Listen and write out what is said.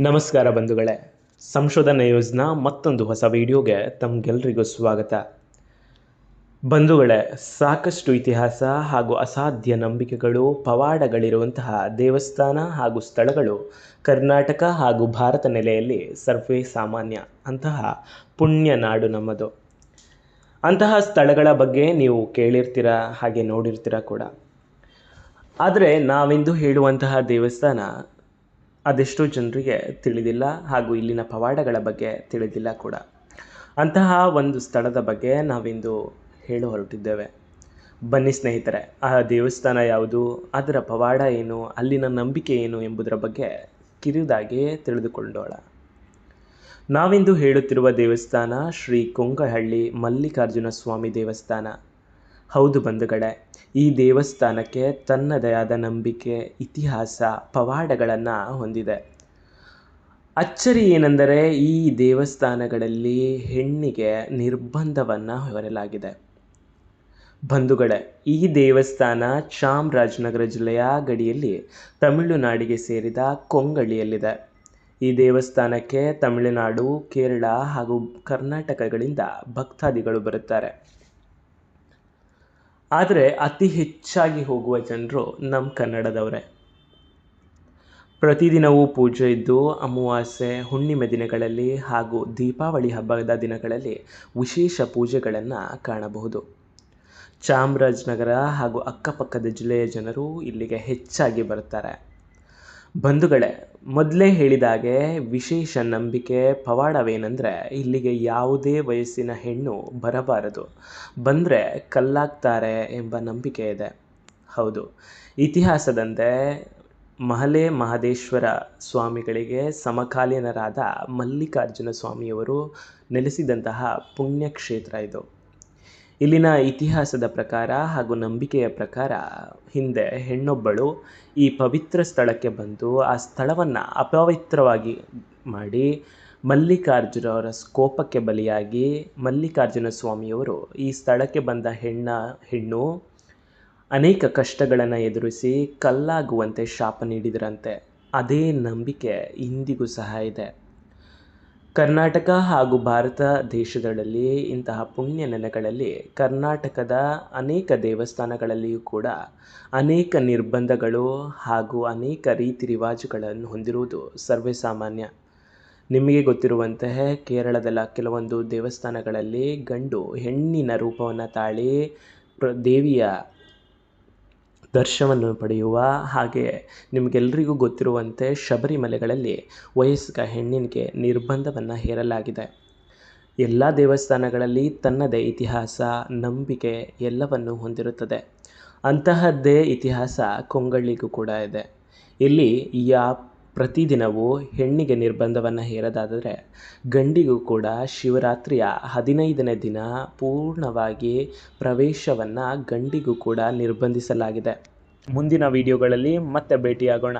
ನಮಸ್ಕಾರ ಬಂಧುಗಳೇ. ಸಂಶೋಧನಾ ಯೋಜನಾ ಮತ್ತೊಂದು ಹೊಸ ವಿಡಿಯೋಗೆ ತಮಗೆಲ್ಲರಿಗೂ ಸ್ವಾಗತ. ಬಂಧುಗಳೇ, ಸಾಕಷ್ಟು ಇತಿಹಾಸ ಹಾಗೂ ಅಸಾಧ್ಯ ನಂಬಿಕೆಗಳು, ಪವಾಡಗಳಿರುವಂತಹ ದೇವಸ್ಥಾನ ಹಾಗೂ ಸ್ಥಳಗಳು ಕರ್ನಾಟಕ ಹಾಗೂ ಭಾರತ ನೆಲೆಯಲ್ಲಿ ಸರ್ವೇ ಸಾಮಾನ್ಯ, ಅಂತಹ ಪುಣ್ಯ ನಾಡು ನಮ್ಮದು. ಅಂತಹ ಸ್ಥಳಗಳ ಬಗ್ಗೆ ನೀವು ಕೇಳಿರ್ತೀರ, ಹಾಗೆ ನೋಡಿರ್ತೀರ ಕೂಡ. ಆದರೆ ನಾವಿಂದು ಹೇಳುವಂತಹ ದೇವಸ್ಥಾನ ಅದೆಷ್ಟೋ ಜನರಿಗೆ ತಿಳಿದಿಲ್ಲ ಹಾಗೂ ಇಲ್ಲಿನ ಪವಾಡಗಳ ಬಗ್ಗೆ ತಿಳಿದಿಲ್ಲ ಕೂಡ. ಅಂತಹ ಒಂದು ಸ್ಥಳದ ಬಗ್ಗೆ ನಾವಿಂದು ಹೇಳು ಹೊರಟಿದ್ದೇವೆ. ಬನ್ನಿ ಸ್ನೇಹಿತರೆ, ಆ ದೇವಸ್ಥಾನ ಯಾವುದು, ಅದರ ಪವಾಡ ಏನು, ಅಲ್ಲಿನ ನಂಬಿಕೆ ಏನು ಎಂಬುದರ ಬಗ್ಗೆ ಕಿರಿದಾಗಿ ತಿಳಿದುಕೊಂಡೋಣ. ನಾವಿಂದು ಹೇಳುತ್ತಿರುವ ದೇವಸ್ಥಾನ ಶ್ರೀ ಕೊಂಗಹಳ್ಳಿ ಮಲ್ಲಿಕಾರ್ಜುನ ಸ್ವಾಮಿ ದೇವಸ್ಥಾನ. ಹೌದು ಬಂಧುಗಳೇ, ಈ ದೇವಸ್ಥಾನಕ್ಕೆ ತನ್ನದೇ ಆದ ನಂಬಿಕೆ, ಇತಿಹಾಸ, ಪವಾಡಗಳನ್ನು ಹೊಂದಿದೆ. ಅಚ್ಚರಿ ಏನೆಂದರೆ ಈ ದೇವಸ್ಥಾನಗಳಲ್ಲಿ ಹೆಣ್ಣಿಗೆ ನಿರ್ಬಂಧವನ್ನು ಹೊರಲಾಗಿದೆ. ಬಂಧುಗಳೇ, ಈ ದೇವಸ್ಥಾನ ಚಾಮರಾಜನಗರ ಜಿಲ್ಲೆಯ ಗಡಿಯಲ್ಲಿ ತಮಿಳುನಾಡಿಗೆ ಸೇರಿದ ಕೊಂಗಳಿಯಲ್ಲಿದೆ ಈ ದೇವಸ್ಥಾನಕ್ಕೆ ತಮಿಳುನಾಡು, ಕೇರಳ ಹಾಗೂ ಕರ್ನಾಟಕಗಳಿಂದ ಭಕ್ತಾದಿಗಳು ಬರುತ್ತಾರೆ. ಆದರೆ ಅತಿ ಹೆಚ್ಚಾಗಿ ಹೋಗುವ ಜನರು ನಮ್ಮ ಕನ್ನಡದವರೇ. ಪ್ರತಿದಿನವೂ ಪೂಜೆ ಇದ್ದು, ಅಮಾವಾಸ್ಯೆ, ಹುಣ್ಣಿಮೆ ದಿನಗಳಲ್ಲಿ ಹಾಗೂ ದೀಪಾವಳಿ ಹಬ್ಬದ ದಿನಗಳಲ್ಲಿ ವಿಶೇಷ ಪೂಜೆಗಳನ್ನು ಕಾಣಬಹುದು. ಚಾಮರಾಜನಗರ ಹಾಗೂ ಅಕ್ಕಪಕ್ಕದ ಜಿಲ್ಲೆಯ ಜನರು ಇಲ್ಲಿಗೆ ಹೆಚ್ಚಾಗಿ ಬರ್ತಾರೆ. ಬಂಧುಗಳೇ, ಮೊದಲೇ ಹೇಳಿದಾಗೆ ವಿಶೇಷ ನಂಬಿಕೆ ಪವಾಡವೇನೆಂದರೆ ಇಲ್ಲಿಗೆ ಯಾವುದೇ ವಯಸ್ಸಿನ ಹೆಣ್ಣು ಬರಬಾರದು. ಬಂದರೆ ಕಲ್ಲಾಗ್ತಾರೆ ಎಂಬ ನಂಬಿಕೆ ಇದೆ. ಹೌದು. ಇತಿಹಾಸದಂತೆ ಮಹಲೆ ಮಹದೇಶ್ವರ ಸ್ವಾಮಿಗಳಿಗೆ ಸಮಕಾಲೀನರಾದ ಮಲ್ಲಿಕಾರ್ಜುನ ಸ್ವಾಮಿಯವರು ನೆಲೆಸಿದಂತಹ ಪುಣ್ಯಕ್ಷೇತ್ರ ಇದು. ಇಲ್ಲಿನ ಇತಿಹಾಸದ ಪ್ರಕಾರ ಹಾಗೂ ನಂಬಿಕೆಯ ಪ್ರಕಾರ ಹಿಂದೆ ಹೆಣ್ಣೊಬ್ಬಳು ಈ ಪವಿತ್ರ ಸ್ಥಳಕ್ಕೆ ಬಂದು ಆ ಸ್ಥಳವನ್ನು ಅಪವಿತ್ರವಾಗಿ ಮಾಡಿ ಮಲ್ಲಿಕಾರ್ಜುನವರ ಕೋಪಕ್ಕೆ ಬಲಿಯಾಗಿ ಮಲ್ಲಿಕಾರ್ಜುನ ಸ್ವಾಮಿಯವರು ಈ ಸ್ಥಳಕ್ಕೆ ಬಂದ ಹೆಣ್ಣ, ಹೆಣ್ಣು ಅನೇಕ ಕಷ್ಟಗಳನ್ನು ಎದುರಿಸಿ ಕಲ್ಲಾಗುವಂತೆ ಶಾಪ ನೀಡಿದರಂತೆ. ಅದೇ ನಂಬಿಕೆ ಇಂದಿಗೂ ಸಹ ಇದೆ. ಕರ್ನಾಟಕ ಹಾಗೂ ಭಾರತ ದೇಶದಲ್ಲಿ ಇಂತಹ ಪುಣ್ಯ ನೆಲೆಗಳಲ್ಲಿ ಕರ್ನಾಟಕದ ಅನೇಕ ದೇವಸ್ಥಾನಗಳಲ್ಲಿಯೂ ಕೂಡ ಅನೇಕ ನಿರ್ಬಂಧಗಳು ಹಾಗೂ ಅನೇಕ ರೀತಿ ರಿವಾಜುಗಳನ್ನು ಹೊಂದಿರುವುದು ಸರ್ವೇ ಸಾಮಾನ್ಯ ನಿಮಗೆ ಗೊತ್ತಿರುವಂತಹ ಕೇರಳದ ಕೆಲವೊಂದು ದೇವಸ್ಥಾನಗಳಲ್ಲಿ ಗಂಡು ಹೆಣ್ಣಿನ ರೂಪವನ್ನು ತಾಳಿ ಪ್ರ ದೇವಿಯ ದರ್ಶನವನ್ನು ಪಡೆಯುವ ಹಾಗೆ ನಿಮಗೆಲ್ಲರಿಗೂ ಗೊತ್ತಿರುವಂತೆ ಶಬರಿಮಲೆಗಳಲ್ಲಿ ವಯಸ್ಕ ಹೆಣ್ಣಿನಿಗೆ ನಿರ್ಬಂಧವನ್ನು ಹೇರಲಾಗಿದೆ. ಎಲ್ಲ ದೇವಸ್ಥಾನಗಳಲ್ಲಿ ತನ್ನದೇ ಇತಿಹಾಸ, ನಂಬಿಕೆ ಎಲ್ಲವನ್ನು ಹೊಂದಿರುತ್ತದೆ. ಅಂತಹದ್ದೇ ಇತಿಹಾಸ ಕೊಂಗಳ್ಳಿಗೂ ಕೂಡ ಇದೆ. ಇಲ್ಲಿ ಯಾ ಪ್ರತಿದಿನವೂ ಹೆಣ್ಣಿಗೆ ನಿರ್ಬಂಧವನ್ನು ಹೇರೋದಾದರೆ ಗಂಡಿಗೂ ಕೂಡ ಶಿವರಾತ್ರಿಯ ಹದಿನೈದನೇ ದಿನ ಪೂರ್ಣವಾಗಿ ಪ್ರವೇಶವನ್ನು ಗಂಡಿಗೂ ಕೂಡ ನಿರ್ಬಂಧಿಸಲಾಗಿದೆ. ಮುಂದಿನ ವಿಡಿಯೋಗಳಲ್ಲಿ ಮತ್ತೆ ಭೇಟಿಯಾಗೋಣ.